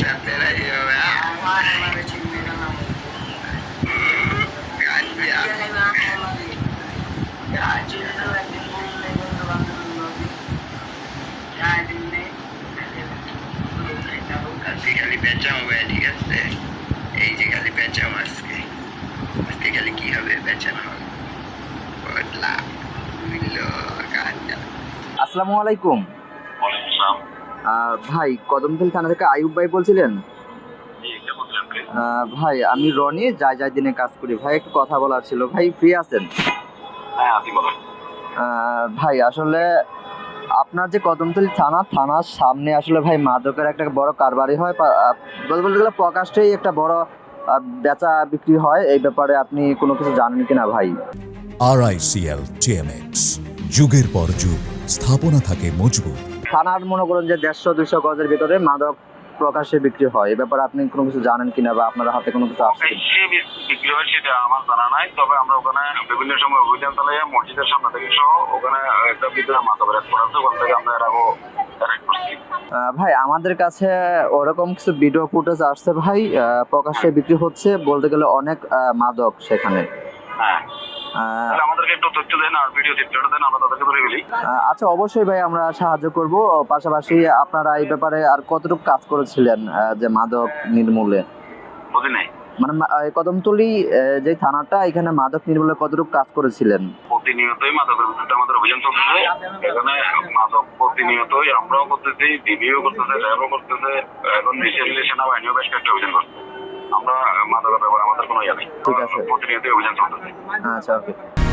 সাথেরা যেভাবে গাঞ্জা আজকে খালি বেচাম হবে ঠিক আছে এই যে খালি বেচাম আজকে আজকে খালি কি হবে বেচানো হবে বদলা বুঝলো গাঞ্জা আসসালামু আলাইকুম। ভাই কদমতল থানা থেকে আয়ুব ভাই বলছিলেন? ভাই আমি রনি যাই যাই দিনে কাজ করি। ভাই একটু কথা বলার ছিল। ভাই ফ্রি আছেন? হ্যাঁ ভাই আসলে আপনার যে কদমতলি থানা থানার সামনে আসলে ভাই মাদকের একটা বড় কারবারি হয়। বলতে বলতে গেলে প্রকাশ্যেই একটা বড় বেচা বিক্রি হয়। এই ব্যাপারে আপনি কোনো কিছু জানেন কিনা ভাই? আরআইসিএল টিএমএক্স যুগের পর যুগ। স্থাপনা থাকে মজবুত। থানার মনে করেন যে দেড়শো দুশো গজের ভিতরে মাদক প্রকাশ্যে বিক্রি হয়। এই ব্যাপারে আপনি কোনো কিছু জানেন কিনা বা আপনার হাতে কোনো কিছু আসছে বিক্রি হয় সেটা আমার জানা নাই। তবে আমরা ওখানে বিভিন্ন সময় অভিযান চালাই মসজিদের সামনে থেকে সহ ওখানে একটা এক আছে। ওখান থেকে আমরা ভাই আমাদের কাছে ওরকম কিছু ভিডিও ফুটেজ আসছে ভাই। আহ, প্রকাশ্যে বিক্রি হচ্ছে। বলতে গেলে অনেক আহ, মাদক সেখানে। হ্যাঁ। আমাদেরকে একটু তথ্য দেন আর ভিডিও চিত্রটা দেন আমরা তাদেরকে ধরে আচ্ছা অবশ্যই ভাই আমরা সাহায্য করব। পাশাপাশি আপনারা এই ব্যাপারে আর কতটুকু কাজ করেছিলেন যে মাদক নির্মূলে? বুঝি নাই। মানে কদমতলি যে থানাটা এখানে মাদক নির্মূলে কতটুকু কাজ করেছিলেন? প্রতিনিয়তই মাদকের বিরুদ্ধে আমাদের অভিযান চলতেছে এখানে মাদক প্রতিনিয়তই আমরাও করতেছি ডিবিও করতেছে র্যাবও করতেছে। এখন রিসেন্টলি সেনাবাহিনীও বেশ কয়েকটা অভিযান করছে। আমরা মাদকের ব্যাপারে আমাদের কোনো ইয়া নেই। ঠিক আছে। অভিযান চলতেছে। আচ্ছা ওকে।